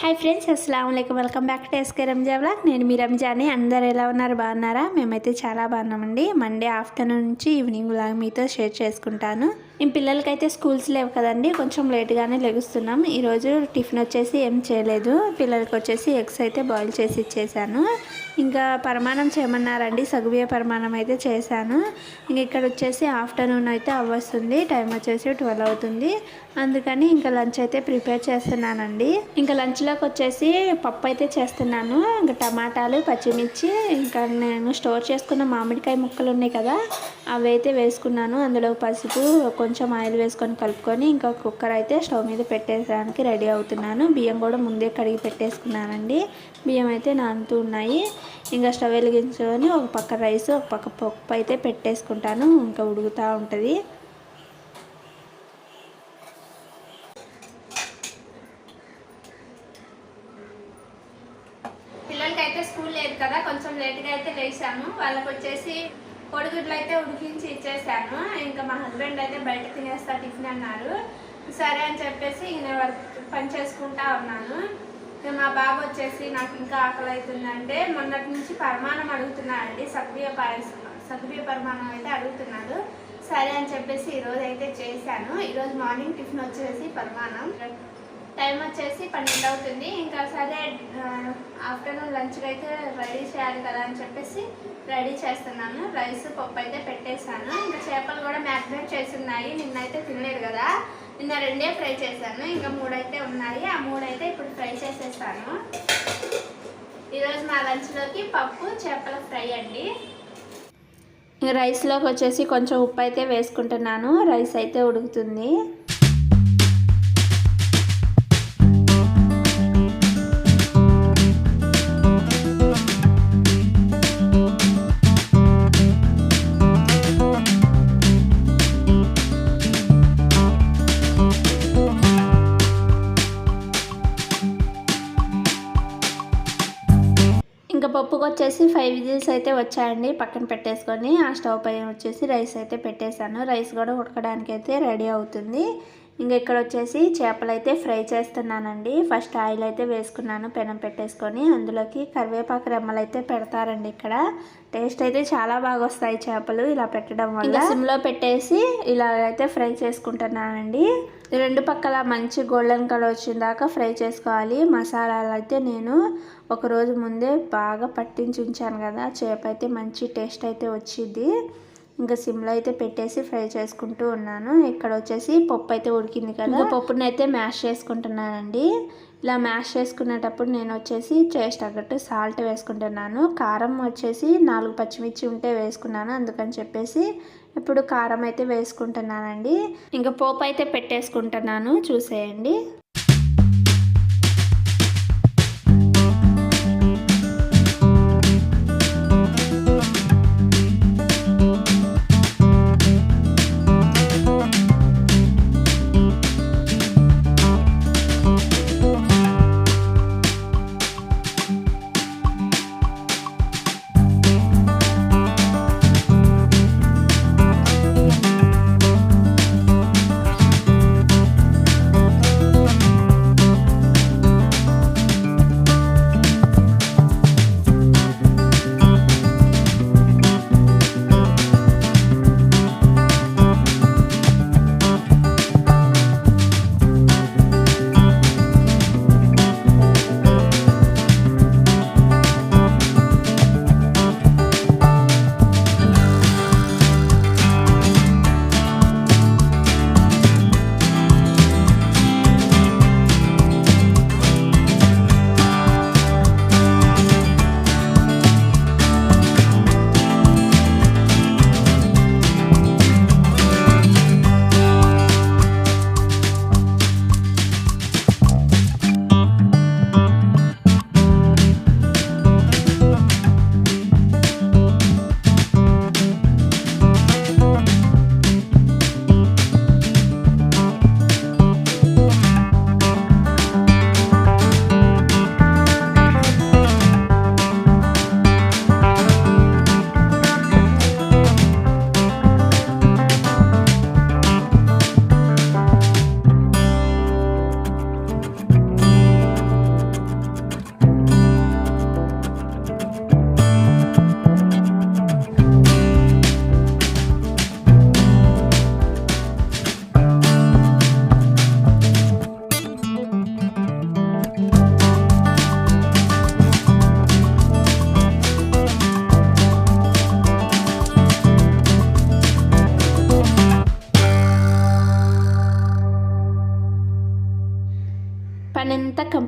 Hi friends అస్సలం అయికం welcome back to SK Ramza blog నేను మీ రంజాని అందరు ఎలా ఉన్నారు? బాగున్నారా? మేమైతే చాలా బాగున్నామండి. మండే ఆఫ్టర్నూన్ నుంచి ఈవినింగ్ బ్లాగ్ మీతో షేర్ చేసుకుంటాను. మేము పిల్లలకైతే స్కూల్స్ లేవు కదండి కొంచెం లేట్గానే లెగుస్తున్నాం. ఈరోజు టిఫిన్ వచ్చేసి ఏం చేయలేదు. పిల్లలకి వచ్చేసి ఎగ్స్ అయితే బాయిల్ చేసి ఇచ్చేసాను. ఇంకా పరమాణం చేయమన్నారండి సగుబియ పరమాణం అయితే చేశాను. ఇంక ఇక్కడ వచ్చేసి ఆఫ్టర్నూన్ అయితే అవ్వస్తుంది టైం వచ్చేసి ట్వెల్వ్ అవుతుంది. అందుకని ఇంకా లంచ్ అయితే ప్రిపేర్ చేస్తున్నానండి. ఇంకా లంచ్లోకి వచ్చేసి పప్పు అయితే చేస్తున్నాను ఇంకా టమాటాలు పచ్చిమిర్చి ఇంకా నేను స్టోర్ చేసుకున్న మామిడికాయ ముక్కలు ఉన్నాయి కదా అవి అయితే వేసుకున్నాను. అందులో పసుపు కొంచెం ఆయిల్ వేసుకొని కలుపుకొని ఇంకా కుక్కర్ అయితే స్టవ్ మీద పెట్టేసడానికి రెడీ అవుతున్నాను. బియ్యం కూడా ముందే కడిగి పెట్టేసుకున్నానండి. బియ్యం అయితే నానుతూ ఉన్నాయి. ఇంకా స్టవ్ వెలిగించుకొని ఒక పక్క రైస్ ఒక పక్క పప్పు అయితే పెట్టేసుకుంటాను. ఇంకా ఉడుకుతూ ఉంటుంది. పిల్లలకి అయితే స్కూల్ లేదు కదా కొంచెం లేట్గా అయితే లేచాము. వాళ్ళకి వచ్చేసి కొడుగుడ్లు అయితే ఉడికించి ఇచ్చేసాను. ఇంకా మా హస్బెండ్ అయితే బయట తినేస్తా టిఫిన్ అన్నారు. సరే అని చెప్పేసి నేను వర్క్ పని చేసుకుంటా ఉన్నాను. మా బాబు వచ్చేసి నాకు ఇంకా ఆకలి అవుతుందంటే మొన్నటి నుంచి పరమాణం అడుగుతున్నాడండి సక్రియ పాయసం సక్రియ పరమాణం అయితే అడుగుతున్నాడు. సరే అని చెప్పేసి ఈరోజు అయితే చేశాను. ఈరోజు మార్నింగ్ టిఫిన్ వచ్చేసి పరమాణం టైం వచ్చేసి పన్నెండు అవుతుంది. ఇంకా సరే ఆఫ్టర్నూన్ లంచ్కి అయితే రెడీ చేయాలి కదా అని చెప్పేసి రెడీ చేస్తున్నాను. రైస్ పప్పు అయితే పెట్టేశాను. ఇంకా చేపలు కూడా మ్యాగ్నేట్ చేసి ఉన్నాయి నిన్నైతే తినలేదు కదా. నిన్న రెండే ఫ్రై చేశాను. ఇంకా మూడైతే ఉన్నాయి. ఆ మూడైతే ఇప్పుడు ఫ్రై చేసేస్తాను. ఈరోజు మా లంచ్లోకి పప్పు చేపల ఫ్రై అండి. రైస్లోకి వచ్చేసి కొంచెం ఉప్పు అయితే వేసుకుంటున్నాను. రైస్ అయితే ఉడుకుతుంది. పప్పుకి వచ్చేసి ఫైవ్ విజిల్స్ అయితే వచ్చాయండి. పక్కన పెట్టేసుకొని ఆ స్టవ్ పైన వచ్చేసి రైస్ అయితే పెట్టేశాను. రైస్ కూడా ఉడకడానికి అయితే రెడీ అవుతుంది. ఇంకా ఇక్కడ వచ్చేసి చేపలు అయితే ఫ్రై చేస్తున్నానండి. ఫస్ట్ ఆయిల్ అయితే వేసుకున్నాను పెనం పెట్టేసుకొని. అందులోకి కరివేపాకు రెమ్మలు అయితే పెడతారండి ఇక్కడ. టేస్ట్ అయితే చాలా బాగా వస్తాయి చేపలు ఇలా పెట్టడం వల్ల. సిమ్లో పెట్టేసి ఇలా అయితే ఫ్రై చేసుకుంటున్నానండి. రెండు పక్కల మంచి గోల్డెన్ కలర్ వచ్చిన దాకా ఫ్రై చేసుకోవాలి. మసాలాలు అయితే నేను ఒకరోజు ముందే బాగా పట్టించి ఉంచాను కదా. చేప అయితే మంచి టేస్ట్ అయితే వచ్చింది. ఇంకా సిమ్లో అయితే పెట్టేసి ఫ్రై చేసుకుంటూ ఉన్నాను. ఇక్కడ వచ్చేసి పప్పు అయితే ఉడికింది కదా. పప్పునైతే మ్యాష్ చేసుకుంటున్నానండి. ఇలా మ్యాష్ చేసుకునేటప్పుడు నేను వచ్చేసి టేస్ట్ తగ్గట్టు సాల్ట్ వేసుకుంటున్నాను. కారం వచ్చేసి నాలుగు పచ్చిమిర్చి ఉంటే వేసుకున్నాను. అందుకని చెప్పేసి ఇప్పుడు కారం అయితే వేసుకుంటున్నానండి. ఇంకా పోపు అయితే పెట్టేసుకుంటున్నాను. చూసేయండి.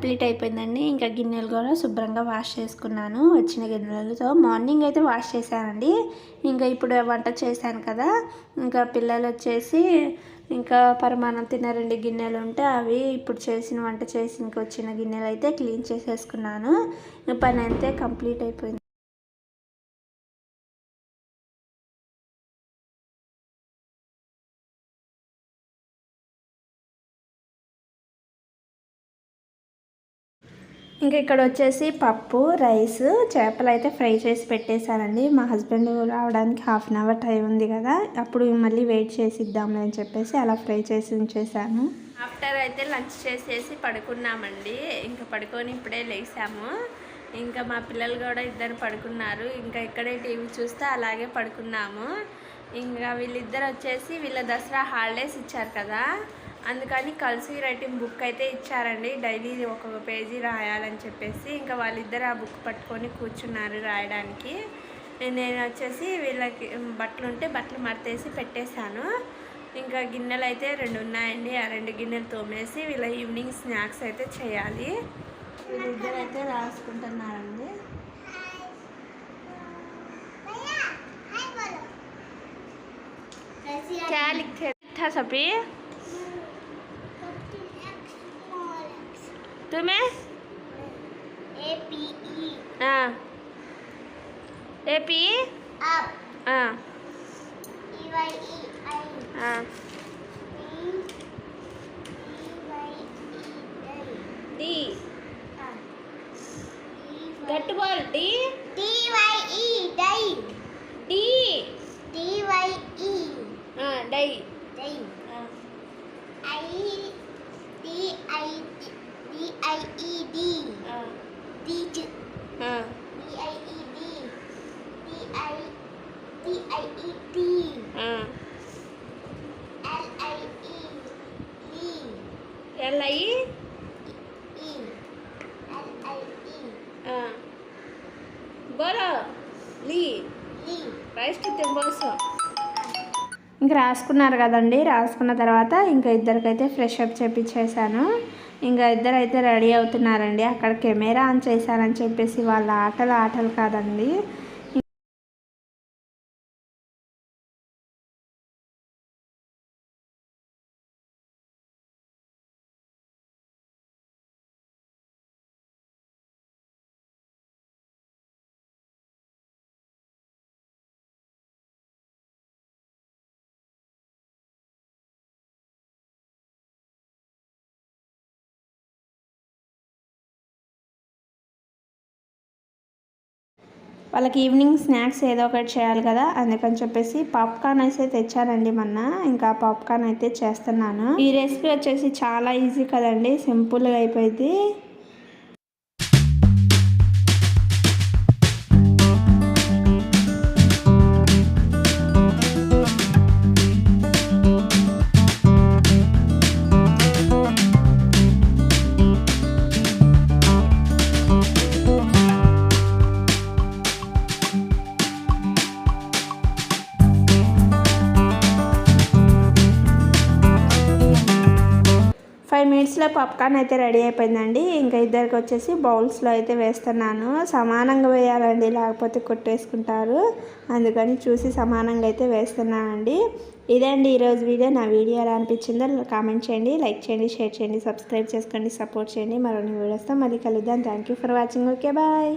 కంప్లీట్ అయిపోయిందండి. ఇంకా గిన్నెలు కూడా శుభ్రంగా వాష్ చేసుకున్నాను. వచ్చిన గిన్నెలతో మార్నింగ్ అయితే వాష్ చేశానండి. ఇంకా ఇప్పుడు వంట చేశాను కదా. ఇంకా పిల్లలు వచ్చేసి ఇంకా పరమాణం తిన్న రెండు గిన్నెలు ఉంటే అవి ఇప్పుడు చేసిన వంట చేసి ఇంకా వచ్చిన గిన్నెలు అయితే క్లీన్ చేసేసుకున్నాను. పని అయితే కంప్లీట్ అయిపోయింది. ఇంకా ఇక్కడ వచ్చేసి పప్పు రైస్ చేపలు అయితే ఫ్రై చేసి పెట్టేశానండి మా హస్బెండ్ రావడానికి హాఫ్ అన్ అవర్ టైం ఉంది కదా అప్పుడు మళ్ళీ వెయిట్ చేసిద్దాంలే అని చెప్పేసి అలా ఫ్రై చేసి ఉంచేసాను ఆఫ్టర్ అయితే లంచ్ చేసేసి పడుకున్నామండి. ఇంకా పడుకొని ఇప్పుడే లేసాము. ఇంకా మా పిల్లలు కూడా ఇద్దరు పడుకున్నారు. ఇంకా ఇక్కడే టీవీ చూస్తే అలాగే పడుకున్నాము. ఇంకా వీళ్ళిద్దరు వచ్చేసి వీళ్ళ దసరా హాలిడేస్ ఇచ్చారు కదా అందుకని కలిసి రైటింగ్ బుక్ అయితే ఇచ్చారండి డైలీ ఒక్కొక్క పేజీ రాయాలని చెప్పేసి ఇంకా వాళ్ళిద్దరు ఆ బుక్ పట్టుకొని కూర్చున్నారు రాయడానికి నేను వచ్చేసి వీళ్ళకి బట్టలు ఉంటే బట్టలు మడతేసి పెట్టేశాను ఇంకా గిన్నెలు అయితే రెండు ఉన్నాయండి ఆ రెండు గిన్నెలు తోమేసి వీళ్ళ ఈవినింగ్ స్నాక్స్ అయితే చేయాలి వీళ్ళిద్దరు అయితే రాసుకుంటున్నారండి क्या लिखे था सभी तुम्हें A P E हाँ ए पी up हाँ E Y E I हाँ E E Y E D I गट बोल D D Y E die D D Y E हाँ डई die हाँ I ఇంకా రాసుకున్నారు కదండి. రాసుకున్న తర్వాత ఇంకా ఇద్దరికైతే ఫ్రెష్ అప్ చేపించేశాను ఇంకా ఇద్దరు అయితే రెడీ అవుతున్నారండి. అక్కడ కెమెరా ఆన్ చేశారని చెప్పేసి వాళ్ళ ఆటలు ఆటలు కాదండి. వాళ్ళకి ఈవినింగ్ స్నాక్స్ ఏదో ఒకటి చేయాలి కదా అందుకని చెప్పేసి పాప్కార్న్ అయితే తెచ్చానండి మొన్న. ఇంకా పాప్కార్న్ అయితే చేస్తున్నాను. ఈ రెసిపీ వచ్చేసి చాలా ఈజీ కదండి సింపుల్గా అయిపోయింది ఫైవ్ పాప్కార్న్ అయితే రెడీ అయిపోయిందండి. ఇంకా ఇద్దరికి వచ్చేసి బౌల్స్లో అయితే వేస్తున్నాను. సమానంగా వేయాలండి లేకపోతే కొట్టేసుకుంటారు. అందుకని చూసి సమానంగా అయితే వేస్తున్నానండి. ఇదే అండి ఈరోజు వీడియో. నా వీడియో ఎలా అనిపించిందో కామెంట్ చేయండి లైక్ చేయండి షేర్ చేయండి సబ్స్క్రైబ్ చేసుకోండి సపోర్ట్ చేయండి. మరొన్ని వీడియోస్తో మళ్ళీ కలుద్దాం. Thank you for watching. Okay bye.